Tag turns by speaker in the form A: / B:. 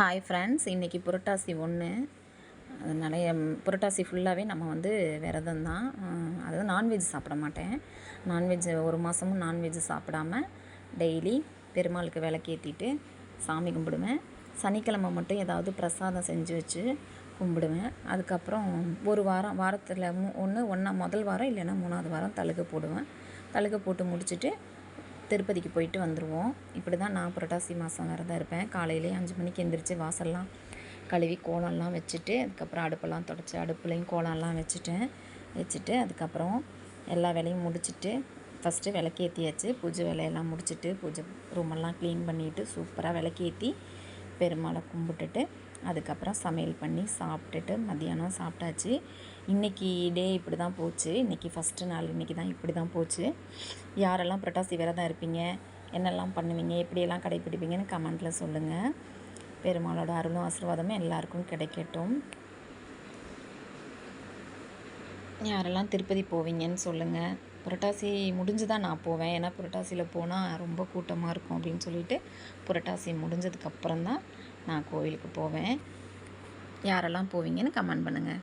A: Hi friends இன்றைக்கி புரட்டாசி ஒன்று அதனால புரட்டாசி ஃபுல்லாகவே நம்ம வந்து விரதம் தான். அதாவது நான்வெஜ் சாப்பிட மாட்டேன். நான்வெஜ் ஒரு மாதமும் நான்வெஜ் சாப்பிடாம டெய்லி பெருமாளுக்கு விளக்கேற்றிட்டு சாமி கும்பிடுவேன். சனிக்கிழமை மட்டும் ஏதாவது பிரசாதம் செஞ்சு வச்சு கும்பிடுவேன். அதுக்கப்புறம் ஒரு வாரம் வாரத்தில் மூ ஒன்று ஒன்றா முதல் வாரம் இல்லைன்னா மூணாவது வாரம் தழுக போடுவேன். தழுக போட்டு முடிச்சுட்டு திருப்பதிக்கு போயிட்டு வந்துடுவோம் இப்படி தான் நான் புரட்டாசி மாதம் விரதம் இருப்பேன். காலையிலே அஞ்சு மணிக்கு எந்திரிச்சு வாசல்லாம் கழுவி கோலம்லாம் வச்சுட்டு அதுக்கப்புறம் அடுப்பெல்லாம் தொடச்சி அடுப்புலையும் கோலம்லாம் வச்சுட்டேன். வச்சுட்டு அதுக்கப்புறம் எல்லா வேலையும் முடிச்சுட்டு ஃபஸ்ட்டு விளக்கேற்றியாச்சு பூஜை வேலையெல்லாம் முடிச்சுட்டு பூஜை ரூமெல்லாம் க்ளீன் பண்ணிவிட்டு சூப்பராக விளக்கேற்றி பெருமாளை கும்பிட்டுட்டு அதுக்கப்புறம் சமையல் பண்ணி சாப்பிட்டுட்டு மத்தியானம் சாப்பிட்டாச்சு. இன்றைக்கி டே இப்படி தான் போச்சு. இன்றைக்கி ஃபஸ்ட்டு நாள் இன்றைக்கி தான் இப்படி தான் போச்சு. யாரெல்லாம் புரட்டாசி விரதம் இருப்பீங்க? என்னெல்லாம் பண்ணுவீங்க? எப்படியெல்லாம் கடைப்பிடிப்பீங்கன்னு கமெண்ட்டில் சொல்லுங்கள் பெருமாளோட அருளும் ஆசீர்வாதமும் எல்லாருக்கும் கிடைக்கட்டும். யாரெல்லாம் திருப்பதி போவீங்கன்னு சொல்லுங்கள் புரட்டாசி முடிஞ்சு தான் நான் போவேன். ஏன்னா புரட்டாசியில் போனால் ரொம்ப கூட்டமாக இருக்கும் அப்படின்னு சொல்லிட்டு புரட்டாசி முடிஞ்சதுக்கப்புறம் தான் நான் கோவிலுக்கு போவேன். யாரெல்லாம் போவீங்கன்னு கமெண்ட் பண்ணுங்கள்